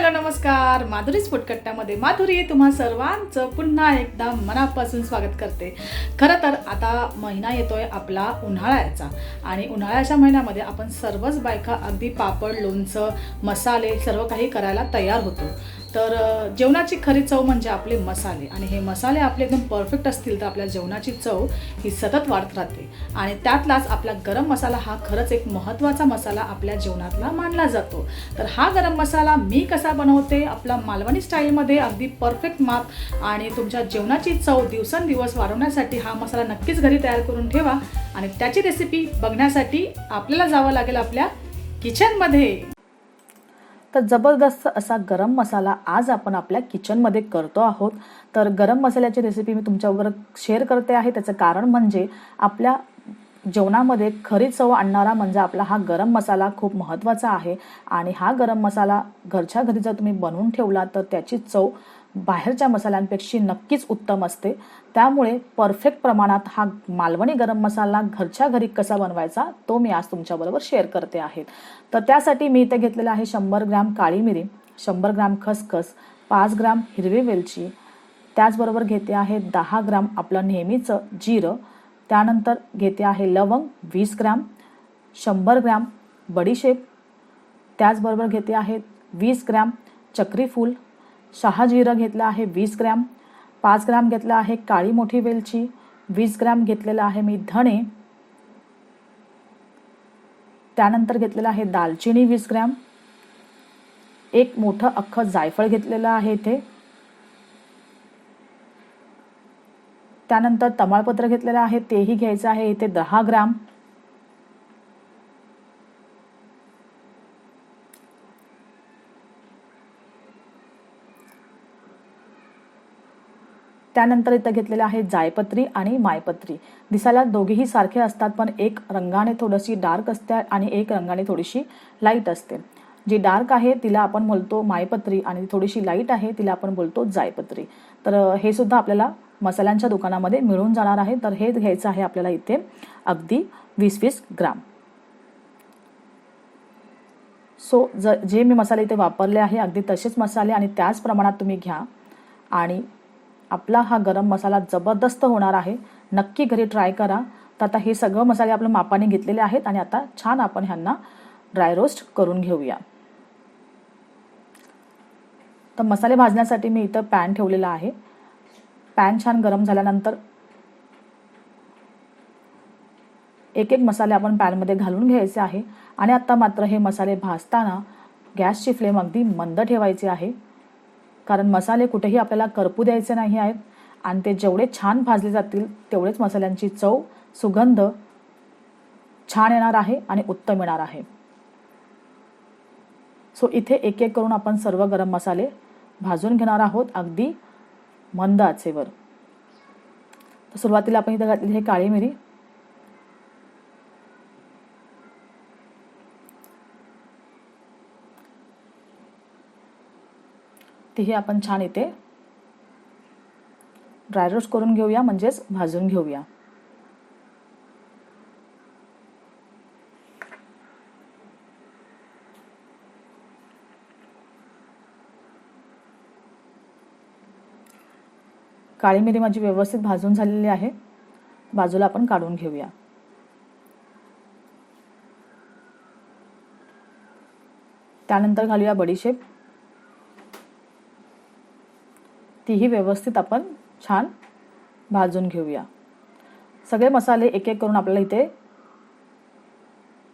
Hello नमस्कार. माधुरी स्फुटकट्ट्यामध्ये माधुरी तुम्हा सर्वांचं पुन्हा एकदा मनापासून स्वागत करते. खरं तर आता महिना येतोय आपला उन्हाळ्याचा. आणि उन्हाळ्याच्या महिन्यामध्ये आपण सर्वच बायका अगदी पापड लोणचं मसाले सर्व काही करायला तयार होतो. तर जेवणाची खरी चव म्हणजे आपले मसाले. आणि हे मसाले आपले एकदम परफेक्ट असतील तर आपल्या जेवणाची चव ही सतत वाढत राहते. आणि त्यातलाच आपला गरम मसाला हा खरंच एक महत्त्वाचा मसाला आपल्या जेवणातला मानला जातो. तर हा गरम मसाला मी कसा बनवते? आपला मालवणी स्टाईलमध्ये अगदी परफेक्ट माप आणि तुमच्या जेवणाची चव दिवसेंदिवस वाढवण्यासाठी हा मसाला नक्कीच घरी तयार करून ठेवा. आणि त्याची रेसिपी बघण्यासाठी आपल्याला जावं लागेल आपल्या किचनमध्ये तर जबरदस्त असा गरम मसाला आज आपण आपल्या किचनमध्ये करतो आहोत. तर गरम मसाल्याची रेसिपी मी तुमच्याबरोबर शेअर करते आहे. त्याचं कारण म्हणजे आपल्या जेवणामध्ये खरी चव आणणारा म्हणजे आपला हा गरम मसाला खूप महत्त्वाचा आहे. आणि हा गरम मसाला घरच्या घरी जर तुम्ही बनवून ठेवला तर त्याची चव बाहेरच्या मसाल्यांपेक्षा नक्कीच उत्तम असते. त्यामुळे परफेक्ट प्रमाणात हा मालवणी गरम मसाला घरच्या घरी कसा बनवायचा तो मी आज तुमच्याबरोबर शेअर करते आहे. तर त्यासाठी मी इथे घेतलेलं आहे शंभर ग्रॅम काळी मिरी शंभर ग्रॅम खसखस पाच ग्रॅम हिरवी वेलची त्याचबरोबर घेते आहे दहा ग्राम आपलं नेहमीचं जिरं त्यानंतर घेते आहे लवंग वीस ग्रॅम शंभर ग्रॅम बडीशेप त्याचबरोबर घेते आहे वीस ग्रॅम चक्रीफूल शहाजिरं घेतलं आहे वीस ग्रॅम पाच ग्रॅम घेतलं आहे काळी मोठी वेलची वीस ग्रॅम घेतलेलं आहे मी धणे त्यानंतर घेतलेलं आहे दालचिनी वीस ग्रॅम एक मोठं अख्खं जायफळ घेतलेलं आहे इथे त्यानंतर तमालपत्र घेतलेलं आहे तेही घ्यायचं आहे इथे दहा ग्रॅम त्यानंतर इथं घेतलेलं आहे जायपत्री आणि मायपत्री. दिसायला दोघेही सारखे असतात पण एक रंगाने थोडीशी डार्क असते आणि एक रंगाने थोडीशी लाइट असते. जी डार्क आहे तिला आपण बोलतो मायपत्री आणि थोडीशी लाइट आहे तिला आपण बोलतो जायपत्री. तर हे सुद्धा आपल्याला मसाल्यांच्या दुकानामध्ये मिळून जाणार आहे. तर हे घ्यायचं आहे आपल्याला इथे अगदी वीस वीस ग्राम. सो ज जे मी मसाले इथे वापरले आहे अगदी तसेच मसाले आणि त्याच प्रमाणात तुम्ही घ्या आणि आपला हा गरम मसाला जबरदस्त होणार आहे. नक्की घरी ट्राय करा. तर आता हे सगळं मसाले आपल्या मापाने घेतलेले आहेत आणि आता छान आपण ह्यांना ड्राय रोस्ट करून घेऊया. तर मसाले भाजण्यासाठी मी इथं पॅन ठेवलेला आहे. पॅन छान गरम झाल्यानंतर एक एक मसाले आपण पॅनमध्ये घालून घ्यायचे आहे. आणि आता मात्र हे मसाले भाजताना गॅसची फ्लेम अगदी मंद ठेवायची आहे. कारण मसाले कुठेही आपल्याला करपू द्यायचे नाही आहेत. आणि ते जेवढे छान भाजले जातील तेवढेच मसाल्यांची चव सुगंध छान येणार आहे आणि उत्तम येणार आहे. सो इथे एक एक करून आपण सर्व गरम मसाले भाजून घेणार आहोत. अगदी मंद आचेवर. तर सुरुवातीला आपण इथे घातलेली हे काळी मिरी. तीही आपण छान इथे ड्राय रोस्ट करून घेऊया म्हणजेच भाजून घेऊया. काळी मिरी माझी व्यवस्थित भाजून झालेली आहे. बाजूला आपण काढून घेऊया. त्यानंतर घालूया बडीशेप. तीही व्यवस्थित आपण छान भाजून घेऊया. सगळे मसाले एक एक करून आपल्याला इथे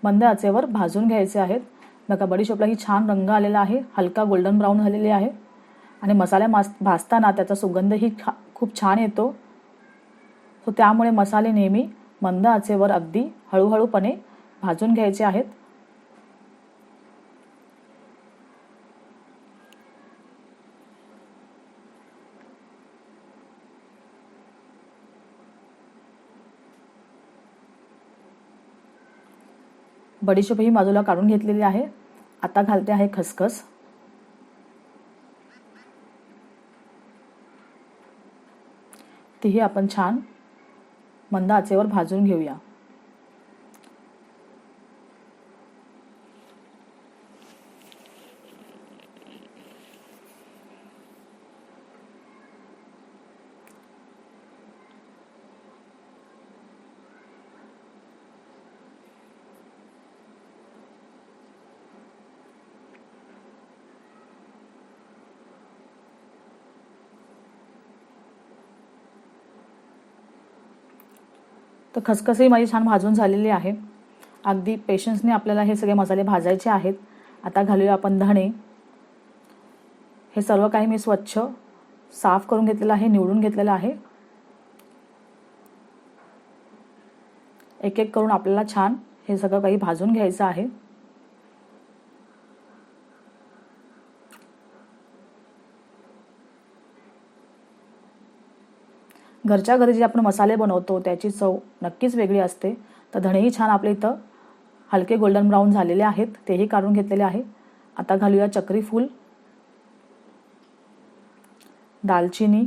मंद आचेवर भाजून घ्यायचे आहेत. बघा बडीशोपला ही छान रंग आलेला आहे. हलका गोल्डन ब्राऊन झालेली आहे. आणि मसाले मास भाजताना त्याचा सुगंधही खा खूप छान येतो. सो त्यामुळे मसाले नेहमी मंद आचेवर अगदी हळूहळूपणे भाजून घ्यायचे आहेत. बडीशेप ही बाजूला काढून घेतलेली आहे. आता घालते आहे खसखस. तीही आपण छान मंद आचेवर भाजून घेऊया. तर खसखसही माझी छान भाजून झालेली आहे. अगदी पेशन्सने आपल्याला हे सगळे मसाले भाजायचे आहेत. आता घालूया आपण धणे. हे सर्व काही मी स्वच्छ साफ करून घेतलेलं आहे निवडून घेतलेलं आहे. एक एक करून आपल्याला छान हे सगळं काही भाजून घ्यायचं आहे. घरच्या घरी जे आपण मसाले बनवतो त्याची चव नक्कीच वेगळी असते. तर धणेही छान आपले इथं हलके गोल्डन ब्राऊन झालेले आहेत. तेही काढून घेतलेले आहे. आता घालूया चक्री फूल. दालचिनी.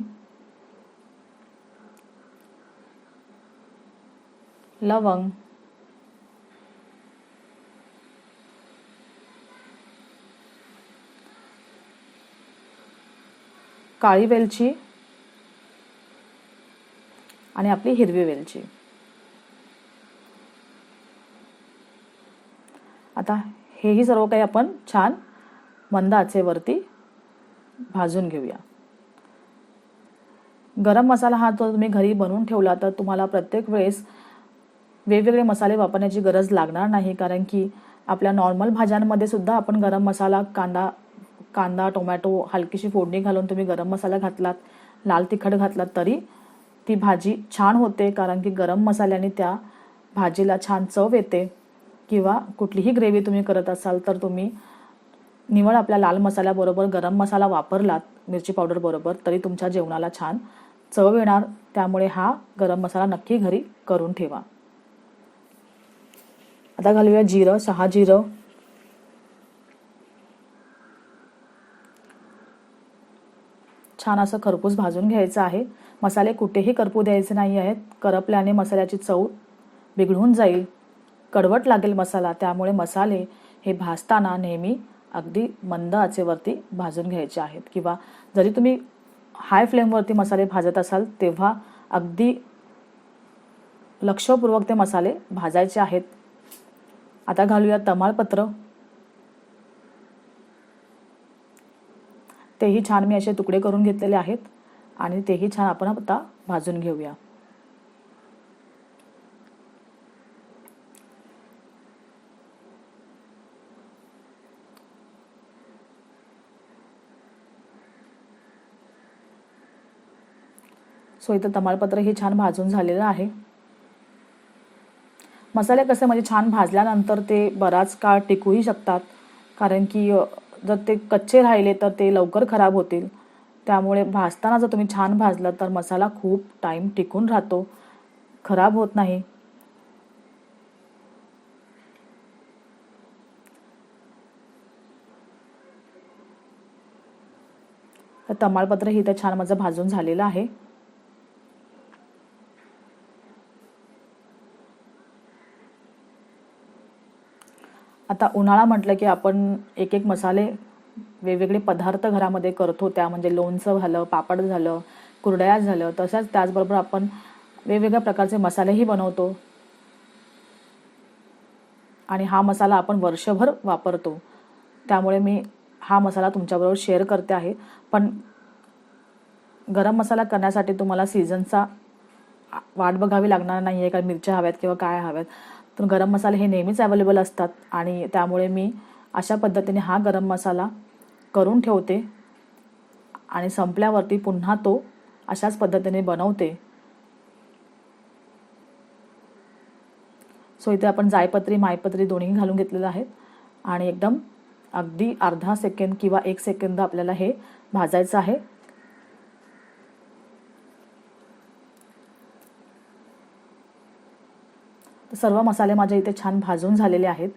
लवंग. काळी वेलची. आणि आपली हिरवी वेलची. आता हेही सर्व काही आपण छान मंद आचेवरती भाजून घेऊया. गरम मसाला हा तो तुम्ही घरी बनवून ठेवला तर तुम्हाला प्रत्येक वेळेस वेगवेगळे मसाले वापरण्याची गरज लागणार नाही कारण की आपल्या नॉर्मल भाज्यांमध्ये सुद्धा आपण गरम मसाला कांदा कांदा टोमॅटो हलकीशी फोडणी घालून तुम्ही गरम मसाला घातलात लाल तिखट घातलात तरी ती भाजी छान होते कारण की गरम मसाल्याने त्या भाजीला छान चव येते. किंवा कुठलीही ग्रेव्ही तुम्ही करत असाल तर तुम्ही निवड आपल्या लाल मसाल्याबरोबर गरम मसाला वापरलात मिरची पावडर बरोबर तरी तुमच्या जेवणाला छान चव येणार. त्यामुळे हा गरम मसाला नक्की घरी करून ठेवा. आता घालूया जिरं सहा जिरं. छान असं खरपूस भाजून घ्यायचं आहे. मसाले कुठेही करपू द्यायचे नाही आहेत. करपल्याने मसाल्याची चव बिघडून जाईल. कडवट लागेल मसाला त्यामुळे मसाले हे भाजताना नेहमी अगदी मंद आचेवरती भाजून घ्यायचे आहेत. किंवा जरी तुम्ही हाय फ्लेमवरती मसाले भाजत असाल तेव्हा अगदी लक्षपूर्वक ते मसाले भाजायचे आहेत. आता घालूया तमालपत्र. तेही छान मी असे तुकडे करून घेतलेले आहेत. आणि तेही छान आपण आता भाजून घेऊया. सो इथं तमालपत्र हे छान भाजून झालेलं आहे. मसाले कसे म्हणजे छान भाजल्यानंतर ते बराच काळ टिकूही शकतात. कारण की जर ते कच्चे राहिले तर ते लवकर खराब होतील. त्यामुळे भाजताना जर तुम्ही छान भाजलं तर मसाला खूप टाईम टिकून राहतो. खराब होत नाही. तर तमालपत्र ही तर छान माझं भाजून झालेलं आहे. आता उन्हाळा म्हटलं की आपण एक एक मसाले वेगवेगळे पदार्थ घरामध्ये करतो. त्या म्हणजे लोणचं झालं पापड झालं कुरडया झालं तशाच त्याचबरोबर आपण वेगवेगळ्या प्रकारचे मसालेही बनवतो. आणि हा मसाला आपण वर्षभर वापरतो. त्यामुळे मी हा मसाला तुमच्याबरोबर शेअर करते आहे. पण गरम मसाला करण्यासाठी तुम्हाला सीझनचा वाट बघावी लागणार नाही आहे कारण मिरच्या हव्यात किंवा काय हव्यात. तर गरम मसाले हे नेहमीच अवेलेबल असतात. आणि त्यामुळे मी अशा पद्धतीने हा गरम मसाला करून ठेवते आणि संपल्यावरती पुन्हा तो अशाच पद्धतीने बनवते. सो इथे आपण जायपत्री मायपत्री दोन्ही घालून घेतलेलं आहे. आणि एकदम अगदी अर्धा सेकंद किंवा एक सेकंद आपल्याला हे भाजायचं आहे. सर्व मसाले माझे इथे छान भाजून झालेले आहेत.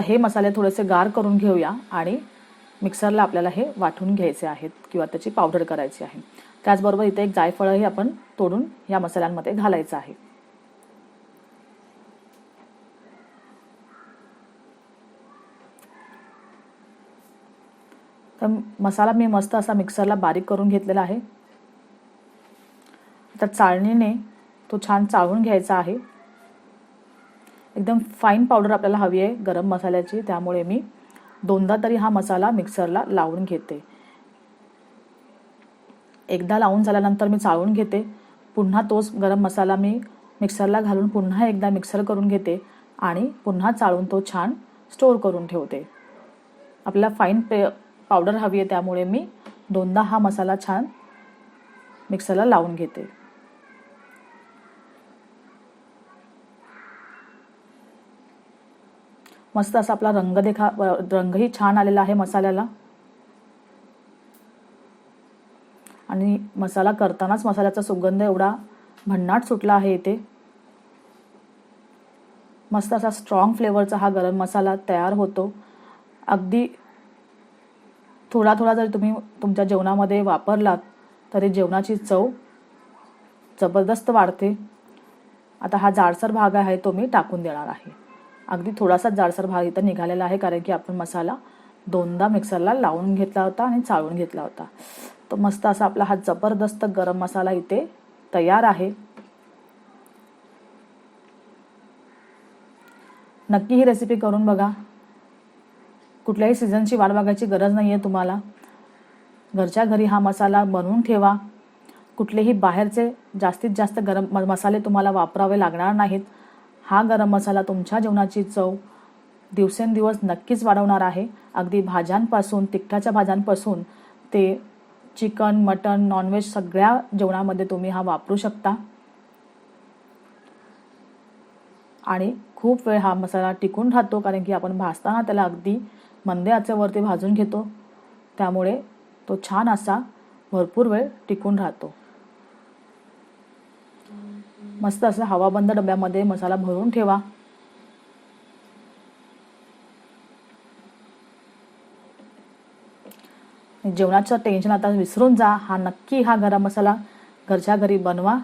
आता हे मसाले थोडेसे गार करून घेऊया आणि मिक्सरला आपल्याला हे वाटून घ्यायचे आहेत किंवा त्याची पावडर करायची आहे. त्याचबरोबर इथे एक जायफळही आपण तोडून या मसाल्यांमध्ये घालायचं आहे. तर मसाला मी मस्त असा मिक्सरला बारीक करून घेतलेला आहे. तर चाळणीने तो छान चाळून घ्यायचा आहे. एकदम फाईन पावडर आपल्याला हवी आहे गरम मसाल्याची. त्यामुळे मी दोनदा तरी हा मसाला मिक्सरला लावून घेते. एकदा लावून झाल्यानंतर मी चाळून घेते. पुन्हा तोच गरम मसाला मी मिक्सरला घालून पुन्हा एकदा मिक्सर करून घेते आणि पुन्हा चाळून तो छान स्टोअर करून ठेवते. आपल्याला फाईन पे पावडर हवी आहे त्यामुळे मी दोनदा हा मसाला छान मिक्सरला लावून घेते. मस्त असा आपला रंग देखा रंगही छान आलेला आहे मसाल्याला. आणि मसाला करतानाच मसाल्याचा सुगंध एवढा भन्नाट सुटला आहे इथे. मस्त असा स्ट्रॉंग फ्लेवरचा हा गरम मसाला तयार होतो. अगदी थोडा थोडा जरी तुम्ही तुमच्या जेवणामध्ये वापरलात तरी जेवणाची चव जबरदस्त वाढते. आता हा जाडसर भाग आहे तो मी टाकून देणार आहे. अगदी थोडासा जाडसर भाग इथं निघालेला आहे कारण की आपण मसाला दोनदा मिक्सरला लावून घेतला होता आणि चाळून घेतला होता. तो मस्त असा आपला हा जबरदस्त गरम मसाला इथे तयार आहे. नक्की ही रेसिपी करून बघा. कुठल्याही सीझनची वाट बघायची गरज नाही आहे तुम्हाला. घरच्या घरी हा मसाला बनवून ठेवा. कुठलेही बाहेरचे जास्तीत जास्त गरम म- मसाले तुम्हाला वापरावे लागणार नाहीत. हा गरम मसाला तुमच्या जेवणाची चव दिवसेंदिवस नक्कीच वाढवणार आहे. अगदी भाज्यांपासून तिखटाच्या भाज्यांपासून ते चिकन मटन नॉनव्हेज सगळ्या जेवणामध्ये तुम्ही हा वापरू शकता. आणि खूप वेळ हा मसाला टिकून राहतो कारण की आपण भाजताना त्याला अगदी मंदे आचेवरती भाजून घेतो. त्यामुळे तो छान असा भरपूर वेळ टिकून राहतो. मस्त असं हवाबंद डब्यामध्ये मसाला भरून ठेवा. जेवणाचं टेन्शन आता विसरून जा. हा नक्की हा गरम मसाला घरच्या घरी बनवा.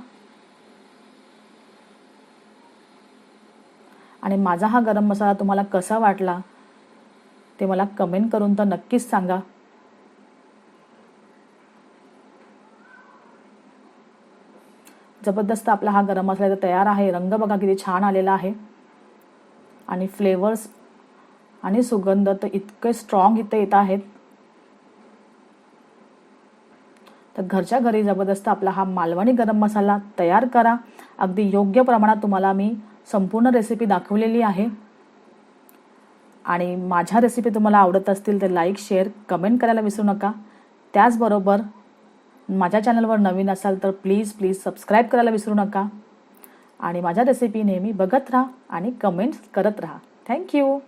आणि माझा हा गरम मसाला तुम्हाला कसा वाटला ते मला कमेंट करून तर नक्कीच सांगा. जबरदस्त आपला हा गरम मसाला तयार आहे. रंग बघा किती छान आलेला आहे. आणि फ्लेवर्स आणि सुगंध तर इतके स्ट्रॉंग इथे येत आहेत. तर घरच्या घरी जबरदस्त आपला हा मालवणी गरम मसाला तयार करा. अगदी योग्य प्रमाणात तुम्हाला मी संपूर्ण रेसिपी दाखवलेली आहे. आणि माझ्या रेसिपी तुम्हाला आवडत असतील तर लाईक शेअर कमेंट करायला विसरू नका. त्याचबरोबर माझ्या चॅनलवर नवीन असाल तर प्लीज प्लीज सबस्क्राईब करायला विसरू नका. आणि माझ्या रेसिपी नेहमी बघत राहा आणि कमेंट्स करत राहा. थँक्यू